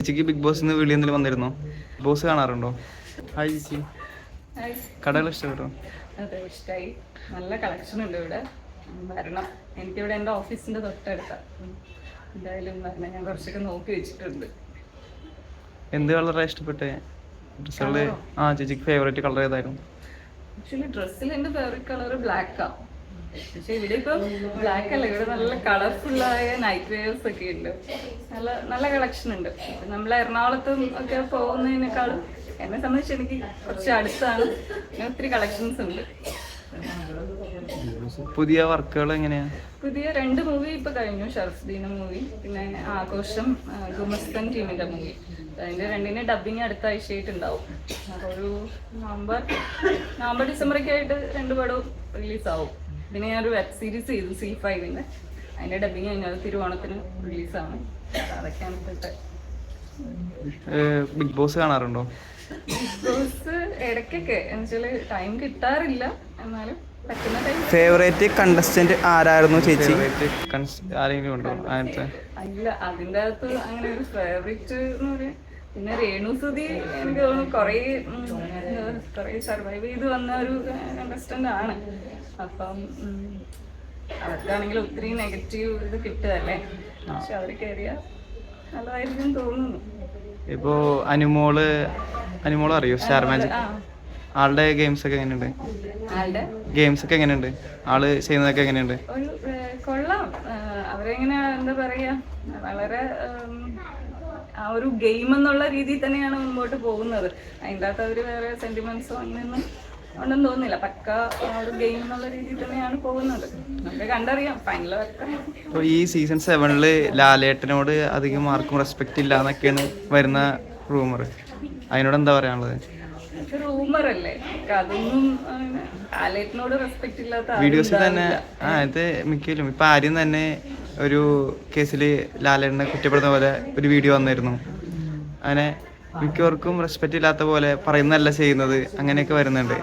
ചേച്ചിക്ക് big Boss വിളി എന്തെങ്കിലും വന്നിരുന്നോ? ബിഗ് ബോസ് കാണാറുണ്ടോ? ഹായ് ചേച്ചി. കടകൾ ഇഷ്ടപ്പെട്ടോ? അതെ ഇഷ്ടമായി നല്ല കളക്ഷൻ ഉണ്ട് ഇവിടെ. വരണം. എനിക്കിവിടെ എന്റെ ഓഫീസിന്റെ തൊട്ടടുത്ത. എന്തായാലും വരണം. ഞാൻ കുറച്ചൊക്കെ നോക്കി വെച്ചിട്ടുണ്ട്. എന്ത് കളറാണ് ഇഷ്ടപ്പെട്ടേ? ഡ്രസ്സുകൾ? ആ ചേച്ചിക്ക് ഫേവറേറ്റ് കളർ ഏതായിരുന്നു? ആക്ച്വലി ഡ്രസ്സിൽ എന്റെ ഫേവറേറ്റ് കളർ ബ്ലാക്കാ. പക്ഷെ ഇവിടെ ഇപ്പൊ ബ്ലാക്ക് അല്ല ഇവിടെ നല്ല ആയ നൈറ്റ് വെയർസ് ഒക്കെ ഉണ്ട്. നല്ല നല്ല കളക്ഷൻ ഉണ്ട്. നമ്മൾ എറണാകുളത്തും ഒക്കെ പോകുന്നതിനേക്കാളും എന്നെ സംബന്ധിച്ച് എനിക്ക് കുറച്ച് അടുത്താണ്. പിന്നെ ഒത്തിരി കളക്ഷൻസ് ഉണ്ട്. പുതിയ വർക്കുകൾ എങ്ങനെയാ? പുതിയ രണ്ട് മൂവി ഇപ്പൊ കഴിഞ്ഞു ഷർഫ്ദീന മൂവി പിന്നെ ആഘോഷം ഗുമസ്തൻ ടീമിന്റെ മൂവി അതിന്റെ രണ്ടിന്റെ ഡബിങ് അടുത്ത ആഴ്ചയായിട്ടുണ്ടാവും. ഒരു നവംബർ നവംബർ ഡിസംബർ ഒക്കെ ആയിട്ട് രണ്ട് പടവും റിലീസ് ആവും. പിന്നെ ഞാനൊരു വെബ് സീരീസ് ചെയ്തു സി ഫൈവിന് അതിന്റെ ഡബിങ് കഴിഞ്ഞാൽ തിരുവോണത്തിന് റിലീസാണ് അതൊക്കെയാണ് ഇപ്പോഴത്തെ. ബിഗ് ബോസ് കാണാറുണ്ടോ? ബിഗ് ബോസ് ഇടയ്ക്കൊക്കെ. എന്നുവെച്ചാൽ ടൈം കിട്ടാറില്ല. എന്നാലും ഫേവറേറ്റ് കണ്ടസ്റ്റന്റ് ആരായിരുന്നു ചേച്ചി? ഫേവറേറ്റ് ആരെങ്കിലും ഉണ്ടോ? അങ്ങനത്തെ? അല്ല അതിന്റെ അകത്ത് അങ്ങനെ ഒരു ഫേവറേറ്റ് എന്ന് പറയാൻ പിന്നെ രേണു സുധി എനിക്ക് തോന്നുന്നു കുറേ കൊറേ സർവൈവ് ചെയ്ത് വന്ന ഒരു കണ്ടസ്റ്റന്റ് ആണ്. അപ്പം അവർക്കാണെങ്കിൽ ഒത്തിരി നെഗറ്റീവ് ഇത് കിട്ടുകയല്ലേ? പക്ഷെ അവർ കയറിയ നല്ലതായിരിക്കും തോന്നുന്നു. ഇപ്പോ അനുമോൾ അനുമോൾ അറിയോ? സ്റ്റാർ മാജിക് ആളുടെ ഗെയിംസ് ഒക്കെ എങ്ങനെയുണ്ട്? ആളുടെ? ഗെയിംസ് ഒക്കെ എങ്ങനെയുണ്ട്? ആൾ ചെയ്യുന്നതൊക്കെ എങ്ങനെയുണ്ട്? ഒരു കൊള്ളാം. അവരെങ്ങനെ എന്താ പറയാ? വളരെ ആ ഒരു ഗെയിം എന്നുള്ള രീതിയിൽ തന്നെയാണ് മുമ്പോട്ട് പോകുന്നത്. അതിന്റെ അകത്ത് അവർ വേറെ സെന്റിമെന്റ്സോ അങ്ങനെയൊന്നും ഉണ്ടെന്ന് തോന്നുന്നില്ല. പക്ക ഒരു ഗെയിം എന്നുള്ള രീതിയിൽ തന്നെയാണ് പോകുന്നത്. നമുക്ക് കണ്ടറിയാം. ഫൈനൽ വരെ ഈ സീസൺ സെവനിൽ ലാലേട്ടനോട് അധികം ആർക്കും റെസ്പെക്റ്റ് ഇല്ല എന്നൊക്കെയാണ് വരുന്ന റൂമർ അതിനോട് എന്താ പറയാനുള്ളത്? റൂമർ അല്ലേ? അതൊന്നും ലാലേട്ടനോട് റെസ്പെക്ട് ഇല്ലാത്ത വീഡിയോസിൽ തന്നെ. ആ ഇത് മിക്കലും ഇപ്പൊ ആര്യം തന്നെ ഒരു കേസിൽ ലാലേട്ടനെ കുറ്റപ്പെടുന്ന പോലെ ഒരു വീഡിയോ വന്നിരുന്നു. അങ്ങനെ മിക്കവർക്കും റെസ്പെക്റ്റ് ഇല്ലാത്ത പോലെ പറയുന്നതല്ല ചെയ്യുന്നത്. അങ്ങനെയൊക്കെ വരുന്നുണ്ട്.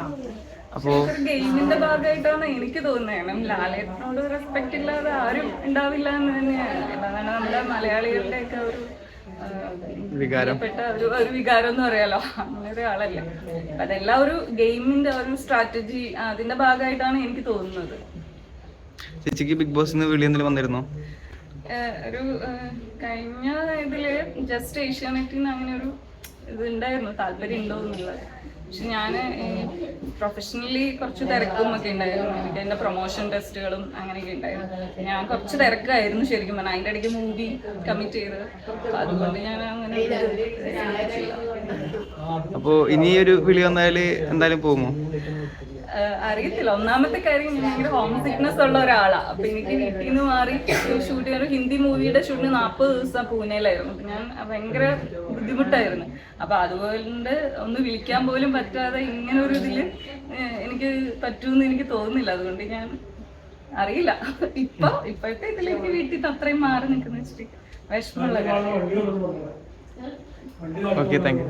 അപ്പോ ഗെയിമിന്റെ ഭാഗമായിട്ടാണ് എനിക്ക് തോന്നുന്നത്. ലാലേട്ടനോട് റെസ്പെക്ട് ഇല്ലാതെ ആരും ഉണ്ടാവില്ല എന്ന് തന്നെയാണ്. അല്ലാതെ നമ്മുടെ മലയാളികളുടെ ഒക്കെ ഒരു വികാരം. ഒരു ഒരു വികാരം എന്ന് പറയാലോ. അങ്ങനെ ഒരാളല്ലേ. അതെല്ലാം ഒരു ഗെയിമിന്റെ ഒരു സ്ട്രാറ്റജി അതിന്റെ ഭാഗമായിട്ടാണ് എനിക്ക് തോന്നുന്നത്. ചേച്ചിക്ക് ബിഗ് ബോസിന്ന് വിളി എന്തെങ്കിലും വന്നിരുന്നോ? ഒരു കഴിഞ്ഞ ഇതിൽ ജസ്റ്റ് ഏഷ്യാനെറ്റിൽ നിന്ന് അങ്ങനെ ഒരു ഇത് ഉണ്ടായിരുന്നു താല്പര്യം ഉണ്ടോ എന്നുള്ളത് പക്ഷെ ഞാൻ പ്രൊഫഷണലി കുറച്ച് തിരക്കും ഒക്കെ ഉണ്ടായിരുന്നു. എനിക്ക് എന്റെ പ്രൊമോഷൻ ടെസ്റ്റുകളും അങ്ങനെയൊക്കെ ഉണ്ടായിരുന്നു. ഞാൻ കുറച്ച് തിരക്കായിരുന്നു ശരിക്കും പറഞ്ഞാൽ അതിന്റെ ഇടയ്ക്ക് മൂവി കമ്മിറ്റ് ചെയ്ത് അതുകൊണ്ട് ഞാൻ അങ്ങനെ അപ്പോൾ ഇനി ഒരു വിളി വന്നാൽ എന്തായാലും പോകുമോ? അറിയത്തില്ല. ഒന്നാമത്തെ കാര്യം ഞാൻ ഭയങ്കര ഹോം സിക്നസ് ഉള്ള ഒരാളാ. അപ്പൊ എനിക്ക് വീട്ടിൽ നിന്ന് മാറി ഷൂട്ട് ചെയ്യാൻ ഒരു ഹിന്ദി മൂവിയുടെ ഷൂട്ടിന് നാൽപ്പത് ദിവസം പൂനെയിലായിരുന്നു. അപ്പൊ ഞാൻ ഭയങ്കര ബുദ്ധിമുട്ടായിരുന്നു. അപ്പൊ അതുകൊണ്ട് ഒന്ന് വിളിക്കാൻ പോലും പറ്റാതെ ഇങ്ങനെ ഒരു ഇതിൽ എനിക്ക് പറ്റൂന്ന് എനിക്ക് തോന്നുന്നില്ല. അതുകൊണ്ട് ഞാൻ അറിയില്ല. ഇപ്പൊ ഇപ്പോഴത്തെ ഇതിൽ എനിക്ക് വീട്ടിൽ നിന്ന് അത്രയും മാറി നിൽക്കുന്ന വെച്ചിട്ട് വിഷമമുള്ള കാര്യം. Okay thank you